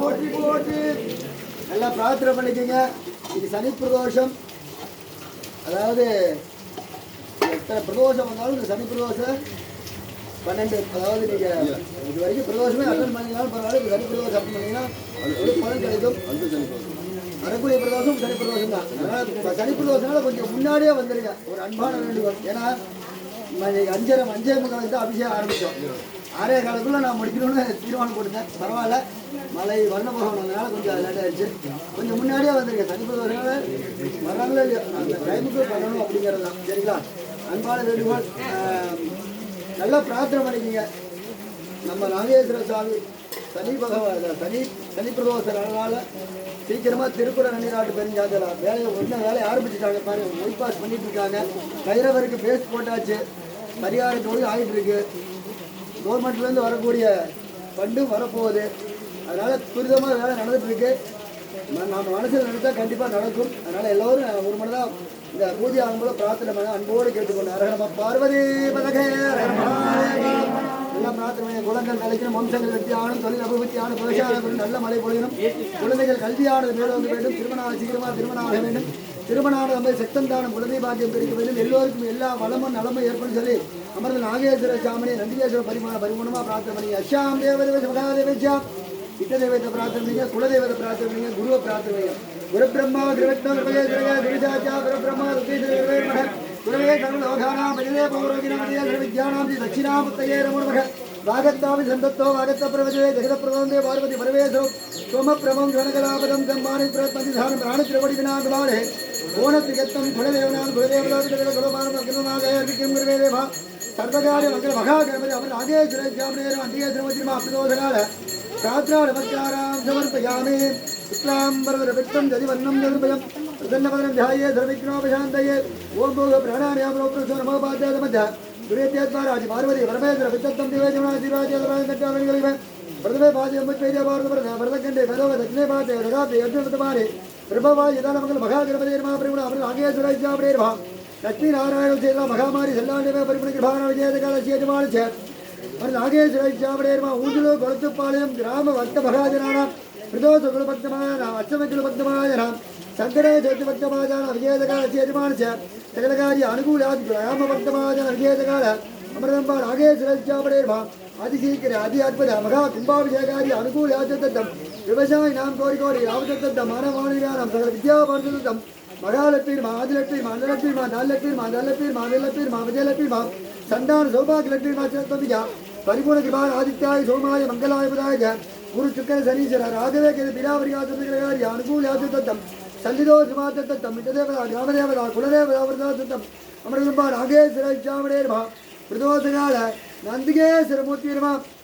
போற்றி நல்லா பிரார்த்தனை பண்ணிக்கோங்க. இது சனி பிரதோஷம். அதாவது எத்தனை பிரதோஷம் வந்தாலும் இந்த சனி பிரதோஷம் பன்னெண்டு அதாவது நீங்கள் இது வரைக்கும் பிரதோஷமே அட்டன் பண்ணீங்கனாலும் பரவாயில்ல. இந்த சனி பிரதோஷம் அட்டன் பண்ணீங்கன்னா ஒரு பலன் கிடைக்கும். வரக்கூடிய பிரதோஷம் சனி பிரதோஷம் தான். சனி பிரதோஷனால கொஞ்சம் முன்னாடியே வந்துடுங்க ஒரு அன்பான வேண்டுகோள். ஏன்னா இன்னைக்கு அஞ்சரை அஞ்சே முக்காலுக்கு தான் அபிஷேகம் ஆரம்பிச்சோம். ஆறே காலத்துக்குள்ள நான் முடிக்கணும்னு தீர்மானம் கொடுத்தேன் பரவாயில்ல. மழை வர்ண போகம் கொஞ்சம் லேட் ஆயிடுச்சு. கொஞ்சம் முன்னாடியே வந்துருங்க சனி பிரதோஷனால வர்றாங்களோ இல்லையோ. அந்த டைமுக்கு பண்ணணும் அப்படிங்கிறது தான். சரிங்களா? அன்பான வேண்டுகோள். நல்லா பிரார்த்தனை பண்ணிக்கிங்க. நம்ம நாகேஸ்வர சாமி சனி பகவான் சனி சனி பிரதோஷ சீக்கிரமாக சீக்கிரமா திருக்குறள் நன்னிநாட்டு வேலையை ஒன்றும் வேலையை ஆரம்பிச்சுட்டாங்க பாருங்க. ஒயிட் பாஸ் பண்ணிட்டு இருக்காங்க. கைரவருக்கு பேஸ் போட்டாச்சு. பரிகாரத்தோடு தொழில் ஆகிட்டு இருக்கு. கவர்மெண்ட்லேருந்து வரக்கூடிய ஃபண்டும் வரப்போகுது. அதனால் துரிதமாக வேலை நடந்துகிட்ருக்கு நம்ம மனசில் நினைச்சா கண்டிப்பாக நடக்கும். அதனால் எல்லோரும் ஒரு மனதா இந்த பூஜை ஆகும்போது பிரார்த்தனை பண்ண அன்போடு கேட்டுக்கொண்டு அரகணம பார்வதி எல்லாம் பிரார்த்தனை பண்ணி குலங்கள் கலைக்கணும் வம்சங்கள் வெற்றியானும் தொழில் அபிவிருத்தியானும் விவசாயம் நல்ல மழை பொழியணும். குழந்தைகள் கல்வியானது வந்து வேண்டும். திருமணம் சீக்கிரமாக திருமணம் ஆக வேண்டும். திருமணம் ஆனது சத்தம் தானம் குழந்தை பாக்கியம் கிடைக்க வேண்டும். எல்லோருக்கும் எல்லா வளமும் நலமும் ஏற்படும் சொல்லி அமர்ந்த நாகேஸ்வர சாமணி நந்திகேஸ்வர பரிமாண பரிமாணமாக பிரார்த்தனை பண்ணி அஷாம் தேவதேவ மகாதேவச்சாம் இஷ்டதேவத்தை பிரார்த்தனை பண்ணுங்க. குலதெய்வத்தை பிரார்த்தனை பண்ணுங்க. குருவை பிரார்த்தனை பண்ணுங்க. குரு பிரம்மா குருவத்னம் குருவேஸ்வரக குருஜாச்சா குரு பிரம்மா ருக்கேஸ்வரே மக குருவே சர்வலோகானாம் பஜதே பௌரோகினாமதிய சர்வவித்யானாம் தட்சிணாமுத்தையே நமோ வாகத்தாமி சந்தத்தோ வாகத்த பிரவஜே ஜெகத பிரபந்தே பார்வதி பரவேசோ சோம பிரமம் ஜனகலாபதம் தம்மானி பிரத்மதி தானம் பிராண திருவடி விநாயகவாளே ஓணத்திகத்தம் குலதேவனாம் குலதேவனாதிகத குலமானம் அகிலநாதே அர்ப்பிக்கும் குருவே தேவா ಸರ್ವಕಾರ್ಯ ಮಂಗಲ ಮಹಾಗಣಪತಿ ಅವರ ನಾಗೇಶ್ವರ ಚಾಮರೇನು ಅಂದಿಯ ದ್ರವತಿ ಮಾಪ್ತದೋಧನಾಲ ರಾತ್ರಾ ನಮಸ್ಕಾರಾಂ ಸಮರ್ಪಯಾಮಿ ಶುಕ್ಲಾಂಬರವರ ವಿತ್ತಂ ಜದಿವನ್ನಂ ನಿರ್ಭಯಂ ಪ್ರಸನ್ನಪದಂ ಧ್ಯಾಯೇ ಧರ್ಮವಿಘ್ನೋಪಶಾಂತಯೇ ಓಂ ಭೋಗ ಪ್ರಾಣಾಯಾಮರೋಪ್ರಸೋ ನಮೋಪಾಧ್ಯಾದ ಮಧ್ಯ ದುರೇತ್ಯಾತ್ಮರಾಜಿ ಪಾರ್ವತಿ ಪರಮೇಶ್ವರ ವಿತ್ತಂ ದೇವೇಜನಾಜಿರಾಜರಾಜಕಟಾಗಳಿವೆ ಪ್ರಥಮೆ ಪಾದೆ ಮುಚ್ಚೈದೆ ಭಾರತ ಭರತಖಂಡೆ ಭೈರವ ದಕ್ಷಿಣೆ ಪಾದೆ ರಗಾತೆ ಯಜ್ಞ ಪ್ರಭಾವ ಯದಾನ ಮಂಗಲ ಮಹಾಗಣಪತಿ ಮಹಾಪ್ರೇಮ ಅವರ ನಾಗೇಶ್ವರ ಚಾಮರೇರ್ಭಾ லட்சுமிநாராயணசேலா மகாமாரி செல்லாண்டமே பரிமணி கிருபான விஜயதகாலசியஜமானச்ச ஒரு நாகேஸ்வரஜாவடேர்மா ஊஞ்சலோ கொளத்துப்பாளையம் கிராம பக்த மகாஜனானாம் பிரதோஷ குலபக்தமானாம் அஷ்டம குலபக்தமானாம் சங்கரே ஜோதி பக்தமாஜான விஜயதகாலசியஜமானச்ச சகலகாரிய அனுகூலாதி குலயாம பக்தமாஜான விஜயதகால அமிர்தம்பா நாகேஸ்வரஜாவடேர்மா அதிசீக்கிர அதி அற்புத மகா கும்பாபிஷேகாரி அனுகூலாஜத்தம் விவசாயி நாம் கோரி கோரி ராமதத்தம் மானவாணிகானம் சகல வித்யாபாரதத்தம் மகாலட்சுமி மா ஆதிலட்சுமி மா அந்தலட்சுமி மா தாலட்சுமி மா மா விஜயலட்சுமி மா சந்தான சௌபாகிய லட்சுமி மா சத்தமிஜா பரிபூர்ண கிருபான் ஆதித்யாய சோமாய மங்களாய புதாய குரு சுக்கர சனீஸ்வர ராகவே கேது பிராபரியாச்சந்திரகாரி தத்தம் சல்லிதோ சுமாச்சத்தம் மிததேவதா கிராமதேவதா குலதேவதா விரதா விரதாச்சத்தம் அமரகும்பா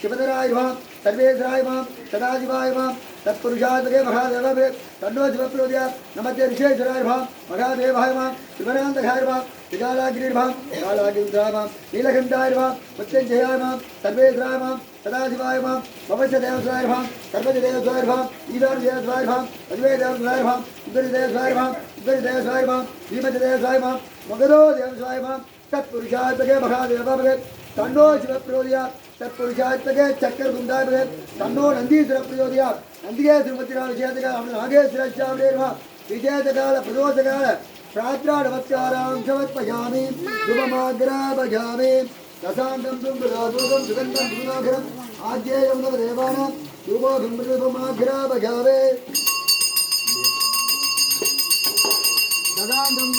शिवधराय माँ सर्वेश्वराय माँ, सदाशिवाय माँ तत्पुरुषादगे महादेवभे तन्नो शिवप्रोद्या नमते ऋषेश्वराय माँ, महादेवाय माँ शिवनान्दकाय माँ, विशालागिरिर् माँ कालागिरिन्द्राय माँ, नीलकण्ठाय माँ मृत्युञ्जयाय माँ सर्वेश्वराय माँ, सदाशिवाय माँ भवस्यदेवस्वाय मगधो देवस्वाय माँ महादेवभे तन्नो शिवप्रोद्या தற்புருஷாத்மகே சக்கர குந்தாபகே தன்னோ நந்தீஸ்வர பிரயோதியா நந்திகே திருமத்திரால விஜயதகால அவன் நாகேஸ்வர சாமேர்வா விஜயதகால பிரதோஷகால பிராத்ரா நமஸ்காராம் சமர்ப்பயாமி. சுபமாகிராபயாமி தசாந்தம் தும்புராதூதம் சுகந்தம் சுகுணாகரம் ஆத்யேயம் நவ தேவானாம் ரூபோகம் ரூபமாகிராபயாவே சதாந்தம்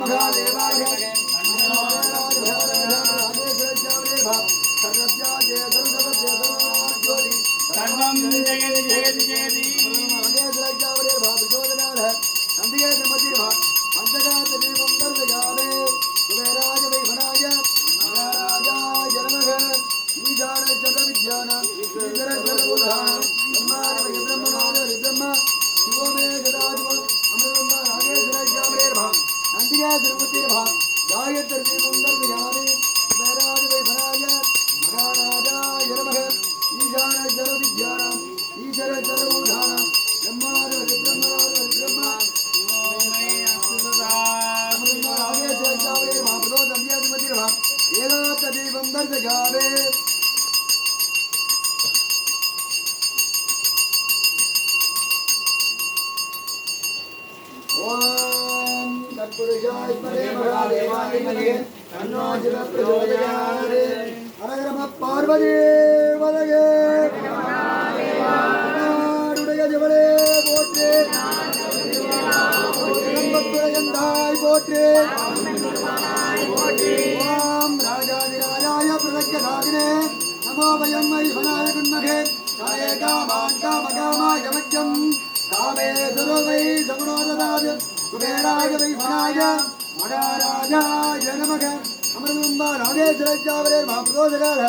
महादेवाय सर्वं जगति जगति जगति மதகு நாடுடைய திவளே போற்று. குடும்பத்துறையந்தாய் போற்று. ஓம் ராஜாதிராஜாய பிரதக்கதாதினே நமோ வயம் ஐவநாயகுன்மகே காயே காமான் காமகாமாய மக்கியம் காமே சுரவை சமனோததாது குபேராய வைவனாய மகாராஜாய நமக. அமிர்தம்பா ராஜேஸ்வரஜாவரே மாபிரோதகார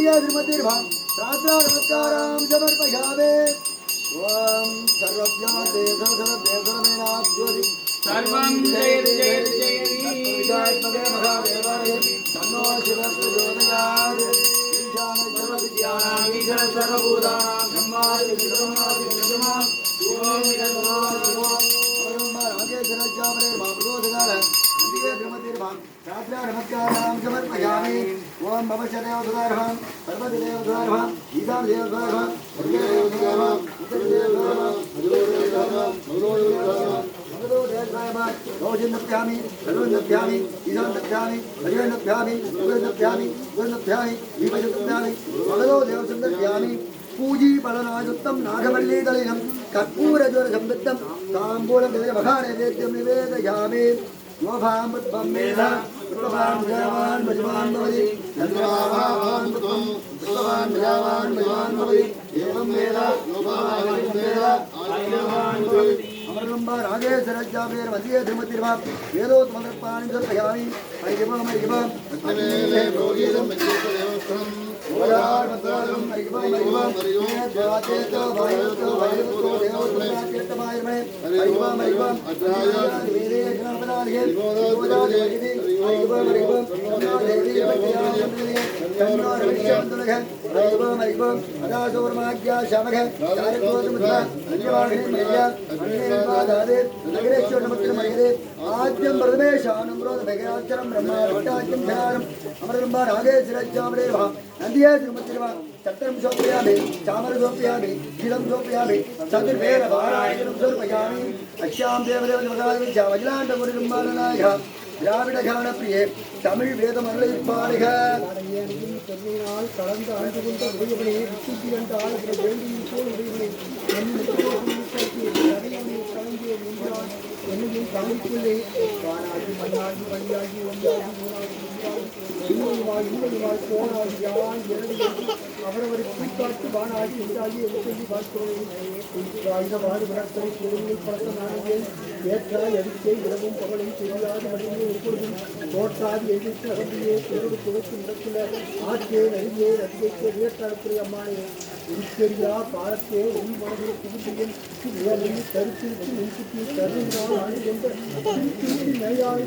दिव्य श्रीमतीर्भा रात्रा नमस्कारां समर्पयामे त्वां सर्वज्ञाते सर्वदे सर्वेणाब्ज्योति सर्वं जय जय जय विजयात्मके महादेवाय तन्नो शिवप्रचोदयात् ईशानज्ञानामि सर्वभूतानां ब्रह्मादि ब्रह्मादि ब्रह्मा ओम नमो नमो ब्रह्म राजेश्वरज्ञामरे महाप्रबोधकालः ध्रुमतिर्भां रात्रारमत्कारां समर्पयामि। ॐ मम शतयोधुदार्हां पर्वतदेवधुदार्हां गीतां देवधुदार्हां सर्वेदेवधुदार्हां निवेदयामि। योभामृत्वं मेध कृतवान् भजवान् भजवान् भवति चन्द्रमाभावान् पुत्रं कृतवान् भजवान् भजवान् भवति एवं वेद योभावान् वेद आयुर्वान् भवति अमरम्बा राजेशरज्जामेर वन्दे धर्मतिर्वा वेदोत्मदर्पाणि दर्पयामि हरिगमं हरिगमं अग्निले भोगीलं मज्जिष्टदेवस्थं ओरार्मतारं हरिगमं ஆத்யம் பிரதமேஷானும் பிரகராச்சரம் பிரம்மா வட்டாக்கியம் ஜனாரம் அமரம்பா நாகேஸ்வரச்சாமரேவா நந்தியா திருமத்திரவா சத்திரம் சோப்பியாமி சாமர சோப்பியாமி இளம் சோப்பியாமி சதுர்வேத பாராயணம் சோர்பயாமி அக்ஷாம் தேவதேவ ஜாமஜிலாண்ட முருகம்பாலநாயகா திராவிட கரண பிரியே தமிழ் வேதம் அருளிப்பாடுக பெருமையினால் கலந்து ஆண்டு கொண்ட உடையவனே விசுத்தி என்னையும் கவனிக்கவில்லை வானாகி மண்ணாகி வழியாகி ஒன்றாகி மூணாகி யான் இரண்டு அவரவரை குறிப்பாட்டு வானாகி உண்டாகி என்று சொல்லி பார்க்கிறேன் வாய்ந்தவாறு விளக்கரை குழுவில் பழக்கமானது. ஏற்றாய் அடிக்கை இரவும் பகலும் தெரியாது வழியே எப்பொழுதும் தோற்றாது எதிர்த்து அகம்பியே பெருடு துவக்கு நடத்துல ஆற்றே நெறியே ரத்தியத்தை அம்மானே. உன் மனதில் ஆண்டு கொண்ட நையாய்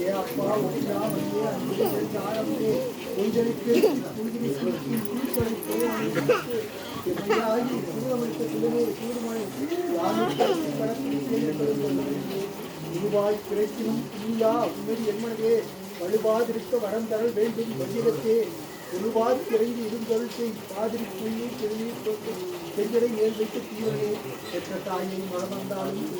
ஏ அப்பா ஒன்றா வந்தே அங்கே தாரப்பே ஒன்றனுக்கு இதுவாய் கிடைக்கினும் இல்லா உண்மையில் என்மனவே வலுவாதிருக்க வரம் தரல் வேண்டும் வசீகத்தே உருவாது இறங்கி இருந்தவள் செய் பாதிரிக்குள்ளே செவியை தொட்டு செஞ்சரை மேல் வைத்து தீவனே பெற்ற தாயை மறந்தாலும்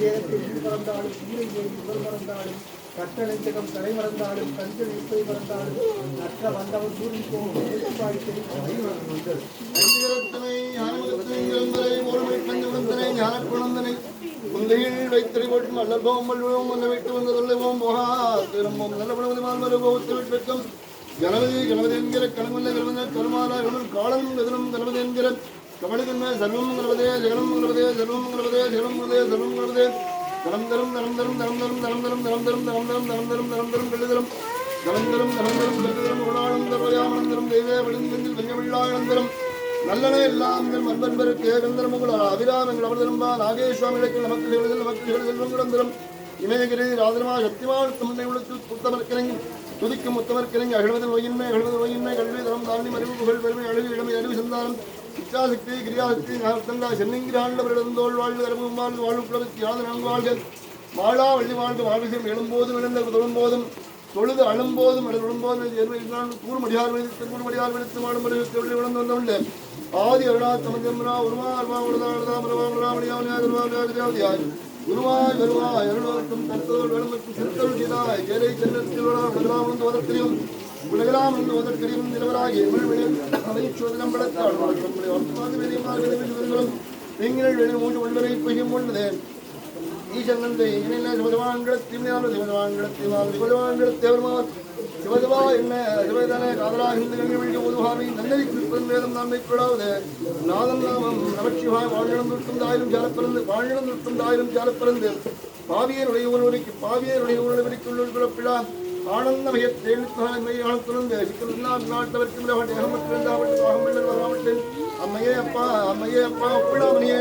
வேதத்தை மறந்தாலும் உண்மை முதல் மறந்தாலும் கட்டளைச்சகம் தலை மறந்தாலும் கஞ்சல் இசை மறந்தாலும் நற்ற வந்தவன் சூரிய குந்தையில் வைத்தறி போட்டும் அல்லபோம் வல்வோம் வல்ல விட்டு வந்து தொல்லைவோம் போகா திரும்பவும் நல்லபடுவது மால்மருபோகத்தில் வெட்கம் கணபதி கணபதி என்கிற கணவல்ல கணவன் கருமாலா காலம் கதிரும் கணபதி என்கிற கபடிதன்மை சர்வம் கணபதே ஜெகலம் கணபதே சர்வம் கணபதே ஜெகலம் கணபதே சர்வம் கணபதே தரம் தரம் தரம் தரம் தரம் தரம் தரம் தரம் தரம் தரம் தரம் தரம் தரம் தரம் தரம் தரம் கெழுதரும் தரம் தரம் தரம் தரம் கெழுதரும் உடானம் தரோயாமனந்தரம் தெய்வே விழுந்தெங்கில் வெஞ்சமில்லாயனந்தரம் நல்லனே எல்லாம் அன்பன்பருக்கு கந்தரமுகள் அபிராமங்கள் அவர்தரும்பா நாகேஸ்வாமிகளுக்கு நமக்கு எழுதல் நமக்கு எழுதல் செல்வங்குடந்தரம் இமயகிரி ராதரமா சக்திமான் தம்மை உலகத்தில் புத்தமர்க்கிறங்க துதிக்கும் முத்தமர்க்கிறங்க அகழ்வதில் ஒயின்மை அகழ்வதில் ஒயின்மை கல்வி தரம் தாண்டி மறிவு புகழ் பெருமை அழகு இளமை அறிவு சந்தானம் இச்சாசக்தி கிரியாசக்தி நார்த்தந்தா சென்னிங்கிராண்டவரிடம் தோல் வாழ்வு கரமும் வாழ்வு வாழ்வு குலவத்தி யாது நான்கு வாழ்கள் வாழா வள்ளி வாழ்ந்து வாழ்விசம் எழும்போதும் எழுந்த தொழும்போதும் தொழுது அழும்போதும் எழும்போதும் கூறுமடியார் வெளித்து கூறுமடியார் வெளித்து மாடும் தொழில் வளர்ந்து வந்தவுள்ள ஆதி அருணா தமஞ்சம்ரா உருமா அருமா உருதா அருதா பிரபா பிரபாமணியாவியா திருவாவியா கிரியாவதியாய் உருவாய் வருவாய் அருணோர்க்கும் தத்தோல் வளமுக்கும் சிறுத்தொழிலாய் ஏழை சென்னத்தில் வளர்ந்து வரத்திலும் உலகெல்லாம் என்று ஓதற்கரியும் நிலவராக எமிழ்விடும் அவை சோதனம் பலத்தால் வாழ்க்கையும் நீங்கள் வெளி மூன்று ஒன்பரை பெய்யும் உள்ளது ஈசங்கந்த இணையில சிவதவான்களத்தினால் சிவதவான்களத்தினால் சிவதவான்களத்தேவருமார் சிவதவா என்ன சிவதன காதலா இந்துகள் வெளியே ஒதுவாவை நன்னதி குறிப்பிடும் வேதம் நம்மை பிழாவது நாதம் நாமம் நமச்சிவாய் வாழிடம் நிற்கும் தாயிலும் ஜாலப்பிறந்து வாழிடம் நிற்கும் தாயிலும் ஜாலப்பிறந்து பாவியருடைய உணவருக்கு பாவியருடைய உணவருக்கு ஆனந்தமயத் தேவித்மகான்மையாளத்துடன் தேசிக்கும் எல்லா நாட்டவர்க்கும் அகமல்லாவட்டும் அம்மையே அப்பா அம்மையே அப்பா ஒப்பிடாமணியே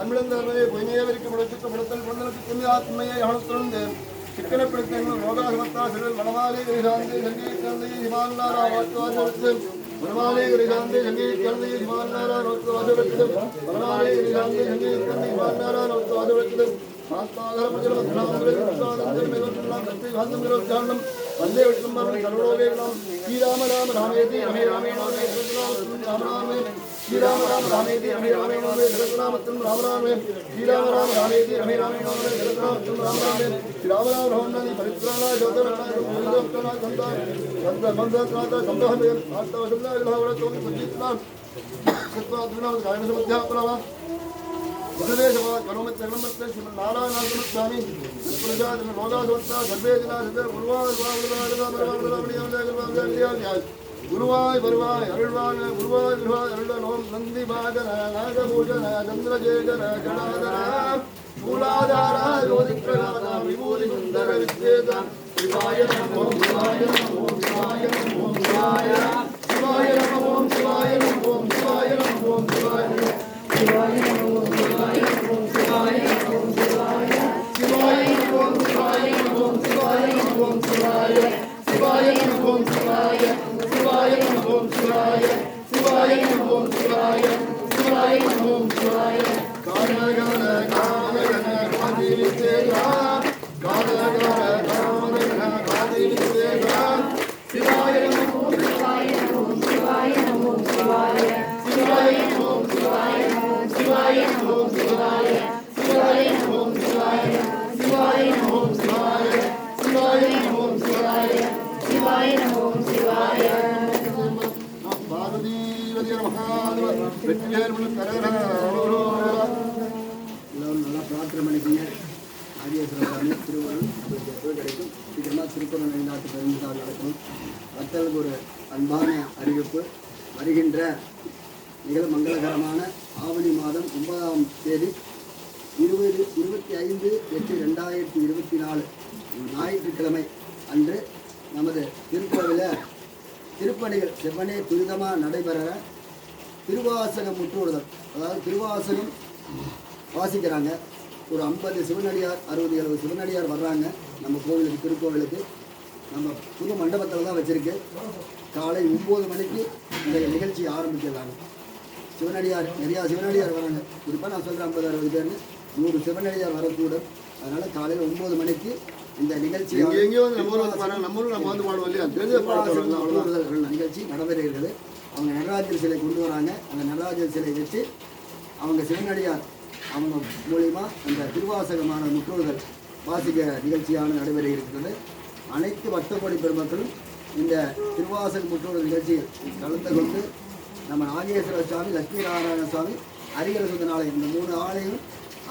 அன்பிழந்த அம்மையை பொய்மையவருக்கு முடக்கித்த முடத்தல் பொன்னலுக்கு புண்ணிய ஆத்மையை ஆனத்துடன் சிக்கனப்படுத்தங்கள் லோகாகமத்தாசிரியர் மனமாலே கிரிகாந்தே சங்கீத கந்தையை ஹிமாலாரா வாத்துவாசம் மனமாலே கிரிகாந்தே சங்கீத கந்தையை ஹிமாலாரா நோத்துவாசம் மனமாலே கிரிகாந்தே சங்கீத கந்தை ஹிமாலாரா वन्दे विष्णुं करुणो वेगुणं श्रीराम राम रामेति रमे रामेण मे राम रामे श्रीराम राम रामेति रमे रामेण मे जगतनामत्तं राम रामे श्रीराम राम रामेति रमे रामेण मे जगतनामत्तं राम रामे श्रीराम राम भवन्नानि परित्राणा ज्योतिर्णाय गोविन्दोक्तना सन्ता सन्त मन्दत्राता सन्तोषमे आत्मवशुन्दाय भगवतो सञ्जित्नां कृत्वा दुर्नाम गायनसमध्यापनवा सर्वे सर्वमत्सर्वमत्र श्रीमन्नारायणार्थमस्वामी प्रजाति मोदासवत्ता सर्वे जना सर्वे गुरुवाय गुरुवाय गुरुवाय गुरुवाय अरुळवाय गुरुवाय गुरुवाय अरुळ ओम नंदी भागन नागभूषण चंद्रजेजन गणाधर मूलाधार ज्योतिप्रदान विभूति सुंदर विद्येता शिवाय नमो शिवाय नमो शिवाय नमो शिवाय शिवाय नमो शिवाय नमो शिवाय नमो शिवाय शिवाय Gana, gana, gana. திருக்குறள் நைநாட்டு பெருமிதால் நடக்கும் பக்தர்களுக்கு ஒரு அன்பான அறிவிப்பு. வருகின்ற மிக மங்களகரமான ஆவணி மாதம் ஒன்பதாம் தேதி இருபது இருபத்தி ஐந்து எட்டு ரெண்டாயிரத்தி இருபத்தி நாலு ஞாயிற்றுக்கிழமை அன்று நமது திருக்கோவிலில் திருப்பணிகள் செவ்வனே துரிதமாக நடைபெற திருவாசகம் முற்றுவிடுதல் அதாவது திருவாசகம் வாசிக்கிறாங்க. ஒரு ஐம்பது சிவனடியார் அறுபது எழுபது சிவனடியார் வர்றாங்க நம்ம கோவிலுக்கு திருக்கோவிலுக்கு. நம்ம புது மண்டபத்தில் தான் வச்சிருக்கு. காலை ஒம்பது மணிக்கு இந்த நிகழ்ச்சி ஆரம்பிக்கிறாங்க சிவனடியார் நிறையா சிவனடியார் வராங்க. குறிப்பாக நான் சொல்கிறேன் ஐம்பது அறுபது பேர்னு. நூறு சிவனடியார் வரக்கூடும். அதனால் காலையில் ஒம்பது மணிக்கு இந்த நிகழ்ச்சி எங்க எங்கேயோ நிகழ்ச்சி நடைபெறுகிறது அவங்க நடராஜர் சிலை கொண்டு வராங்க. அந்த நடராஜர் சிலை வச்சு அவங்க சிவனடியார் அவங்க மூலியமா அந்த திருவாசகமான முற்றோர்கள் வாசிக்க நிகழ்ச்சியான நடைபெற இருக்கிறது. அனைத்து பக்தகோடி பெருமக்களும் இந்த திருவாசன் முற்றோர்கள் நிகழ்ச்சியில் கலந்து கொண்டு நம்ம நாகேஸ்வர சுவாமி லட்சுமி நாராயண சுவாமி அரிகர சுந்தனாலயம் இந்த மூணு ஆலயம்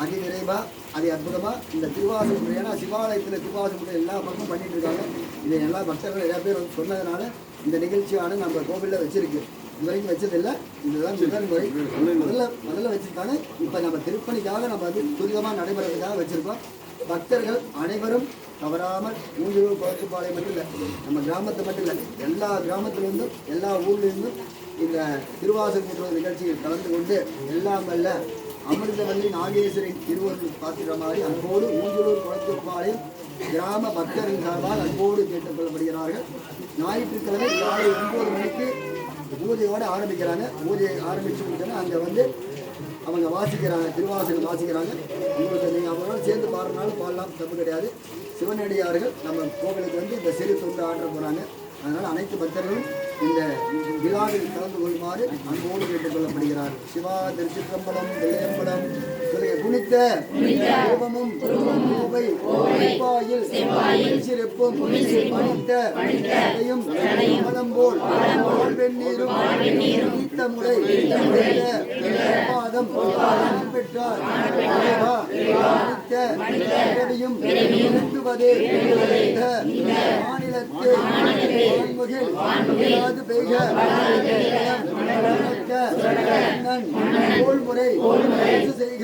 அதி விரைவா அதி அற்புதமாக இந்த திருவாசன் ஏன்னா சிவாலயத்தில் திருவாசன் எல்லா பக்கமும் பண்ணிட்டு இருக்காங்க. இதை எல்லா பக்தர்கள் நிறையா பேர் வந்து சொன்னதுனால இந்த நிகழ்ச்சியான நம்ம கோவிலில் வச்சிருக்கு. இது வரைக்கும் வச்சதில்லை. இதுதான் முதல் முறை. முதல்ல முதல்ல வச்சிருக்காங்க. இப்போ நம்ம திருப்பணிக்காக நம்ம வந்து துரிதமாக நடைபெறதுக்காக வச்சுருக்கோம். பக்தர்கள் அனைவரும் தவறாமல் மூஞ்சூர் குளத்துப்பாளையம் மட்டும் இல்லை நம்ம கிராமத்தை மட்டும் இல்லை எல்லா கிராமத்திலிருந்தும் எல்லா ஊர்லேருந்தும் இந்த திருவாசக நிகழ்ச்சியில் கலந்து கொண்டு எல்லாம் வல்ல அமிர்தவல்லி நாகேஸ்வரின் திருவருள் பார்த்துக்கிற மாதிரி அன்போடு ஊஞ்சலூர் குளத்துப்பாளையம் கிராம பக்தரின் சார்பால் அன்போடு கேட்டுக்கொள்ளப்படுகிறார்கள் ஞாயிற்றுக்கிழமை காலை ஒன்பது மணிக்கு பூஜையோடு ஆரம்பிக்கிறாங்க. பூஜையை ஆரம்பிச்சு முடிச்சோன்னா அங்கே வந்து அவங்க வாசிக்கிறாங்க திருவாசகம் வாசிக்கிறாங்க. உங்களுக்கு நீங்கள் அவரோட சேர்ந்து பாடுறதுனாலும் பாடலாம் தப்பு கிடையாது. சிவனடியார்கள் நம்ம கோவிலுக்கு வந்து இந்த சிறு தொண்டு ஆற்ற போகிறாங்க அதனால் அனைத்து பக்தர்களும் இந்த விழாவில் கலந்து கொள்ளுமாறு அன்போடு கேட்டுக்கொள்ளப்படுகிறார். சிவா திருச்சிற்றம்பலம் வெள்ளையம்பலம். குனித்த ரூபமும் கோவை செவ்வாயில் சிறப்பும் பணித்த சடையும் கமலம் போல் வெந்நீரும் நீத்த முறை பாதம் பெற்றார். பணித்த பிறவியும் வேண்டுவதே இந்த மாநிலத்து. வான்முகில் இல்லாது பெய்க செய்க.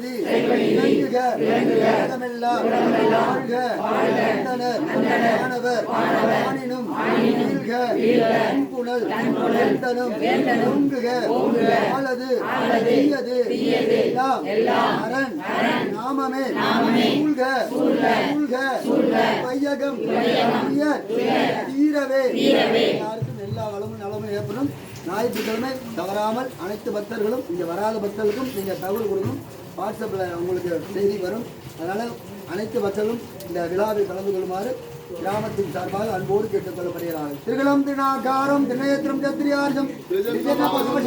மாணவர் அரண் நாமமே சூழ்க சூழ்க வையகம் தீரவே எல்லாருக்கும் எல்லா வளமும் நலமும் ஏற்படும் ஞாயிற்றுக்கிழமை தவறாமல் அனைத்து பக்தர்களும் இங்கே வராத பக்தர்களுக்கும் நீங்கள் தகவல் கொடுக்கணும் வாட்ஸ்அப்பில் உங்களுக்கு செய்தி வரும். அதனால் அனைத்து மக்களும் இந்த விழாவில் கலந்து கொள்ளுமாறு கிராமத்தின் சார்பாக அன்போடு கேட்டுக்கொள்ளப்படுகிறார்கள். திருகலம் திருநாகாரம் திருநேத்திரம் சத்திரியார்ஜம்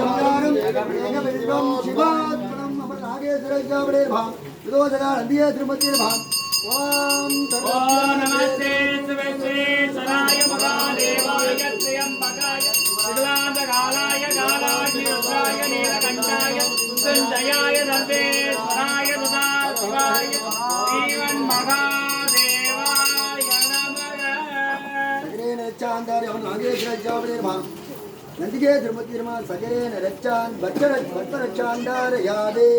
சம்சாரம் விகலாந்தகாலாய சிவாத்மனம் காலாய ருத்ராய நீலகண்டாய சஞ்சயாய சர்வேஸ்வராய துதா சிவாய ஜீவன் மகாதேவாய நமக நந்திகே திருமதி திருமான் சகரேன ரச்சான் பட்ச யாதே